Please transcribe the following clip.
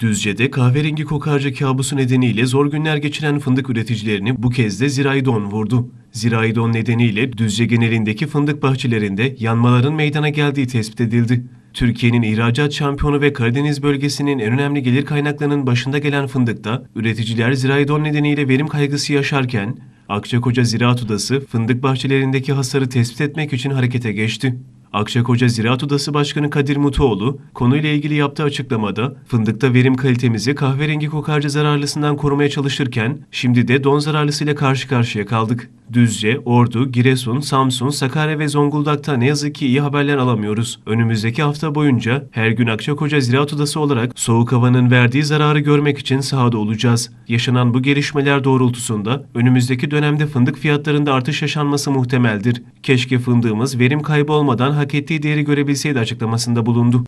Düzce'de kahverengi kokarca kabusu nedeniyle zor günler geçiren fındık üreticilerini bu kez de zirai don vurdu. Zirai don nedeniyle Düzce genelindeki fındık bahçelerinde yanmaların meydana geldiği tespit edildi. Türkiye'nin ihracat şampiyonu ve Karadeniz bölgesinin en önemli gelir kaynaklarının başında gelen fındıkta üreticiler zirai don nedeniyle verim kaygısı yaşarken Akçakoca Ziraat Odası fındık bahçelerindeki hasarı tespit etmek için harekete geçti. Akçakoca Ziraat Odası Başkanı Kadir Mutuoğlu konuyla ilgili yaptığı açıklamada fındıkta verim kalitemizi kahverengi kokarca zararlısından korumaya çalışırken şimdi de don zararlısıyla karşı karşıya kaldık. Düzce, Ordu, Giresun, Samsun, Sakarya ve Zonguldak'ta ne yazık ki iyi haberler alamıyoruz. Önümüzdeki hafta boyunca her gün Akçakoca Ziraat Odası olarak soğuk havanın verdiği zararı görmek için sahada olacağız. Yaşanan bu gelişmeler doğrultusunda önümüzdeki dönemde fındık fiyatlarında artış yaşanması muhtemeldir. Keşke fındığımız verim kaybı olmadan hak ettiği değeri görebilseydi açıklamasında bulundu.